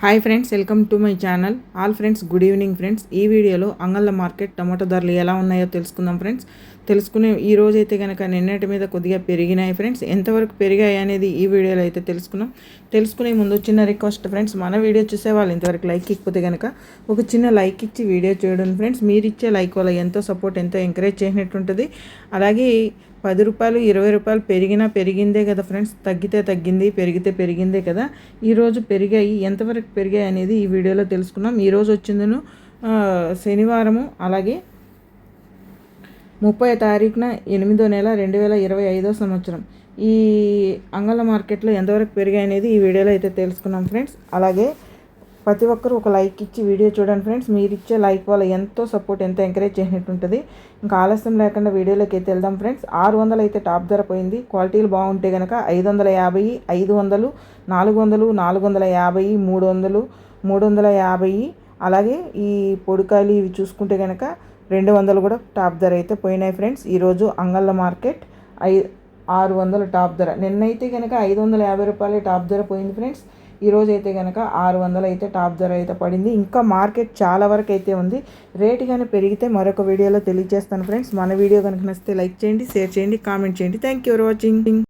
Hi friends welcome to my channel all friends good evening friends ఈ వీడియోలో అంగళ్ళ market tomato ధరలు ఎలా ఉన్నాయో తెలుసుకుందాం ఫ్రెండ్స్ తెలుసుకునే ఈ రోజు అయితే కనుక నిన్నటి మీద కొద్దిగా పెరిగినాయి ఫ్రెండ్స్ ఎంతవరకు పెరిగాయి అనేది ఈ వీడియోలో అయితే తెలుసుకున్నాం. తెలుసుకునే ముందు చిన్న రిక్వెస్ట్ ఫ్రెండ్స్ మన వీడియో చూసే వాళ్ళు ఇంతవరకు లైక్ ఇకపోతే కనుక ఒక చిన్న లైక్ ఇచ్చి వీడియో చేయడం ఫ్రెండ్స్ మీరు ఇచ్చే లైక్ వల్ల ఎంతో సపోర్ట్ ఎంతో ఎంకరేజ్ చేసినట్టు ఉంటుంది అలాగే పది రూపాయలు ఇరవై రూపాయలు పెరిగినా పెరిగిందే కదా ఫ్రెండ్స్. తగ్గితే తగ్గింది పెరిగితే పెరిగిందే కదా. ఈరోజు పెరిగాయి. ఎంతవరకు పెరిగాయి అనేది ఈ వీడియోలో తెలుసుకున్నాం. ఈరోజు వచ్చిందను శనివారము అలాగే ముప్పై తారీఖున ఎనిమిదో నెల రెండు వేల ఇరవై ఐదో సంవత్సరం. ఈ అంగళ మార్కెట్లో ఎంతవరకు పెరిగాయి అనేది ఈ వీడియోలో అయితే తెలుసుకున్నాం ఫ్రెండ్స్. అలాగే ప్రతి ఒక్కరు ఒక లైక్ ఇచ్చి వీడియో చూడండి ఫ్రెండ్స్. మీరు ఇచ్చే లైక్ వల్ల ఎంతో సపోర్ట్ ఎంతో ఎంకరేజ్ చేసినట్టు ఉంటుంది. ఇంకా ఆలస్యం లేకుండా వీడియోలోకి అయితే వెళ్దాం ఫ్రెండ్స్. ఆరు వందలు అయితే టాప్ ధర పోయింది. క్వాలిటీలు బాగుంటే కనుక ఐదు వందల యాభై ఐదు వందలు నాలుగు వందలు నాలుగు వందల యాభై మూడు వందలు మూడు వందల యాభై. అలాగే ఈ పొడికాయలు ఇవి చూసుకుంటే కనుక రెండు వందలు కూడా టాప్ ధర అయితే పోయినాయి ఫ్రెండ్స్. ఈరోజు అంగళ్ళ మార్కెట్ ఐ ఆరు వందల టాప్ ధర. నిన్నైతే కనుక ఐదు వందల యాభై రూపాయలు టాప్ ధర పోయింది ఫ్రెండ్స్. ఈరోజు అయితే కనుక ఆరు వందలు అయితే టాప్ ధర అయితే పడింది. ఇంకా మార్కెట్ చాలా వరకు అయితే ఉంది. రేటు కానీ పెరిగితే మరొక వీడియోలో తెలియజేస్తాను ఫ్రెండ్స్. మన వీడియో కనుక నచ్చితే లైక్ చేయండి షేర్ చేయండి కామెంట్ చేయండి. Thank you for watching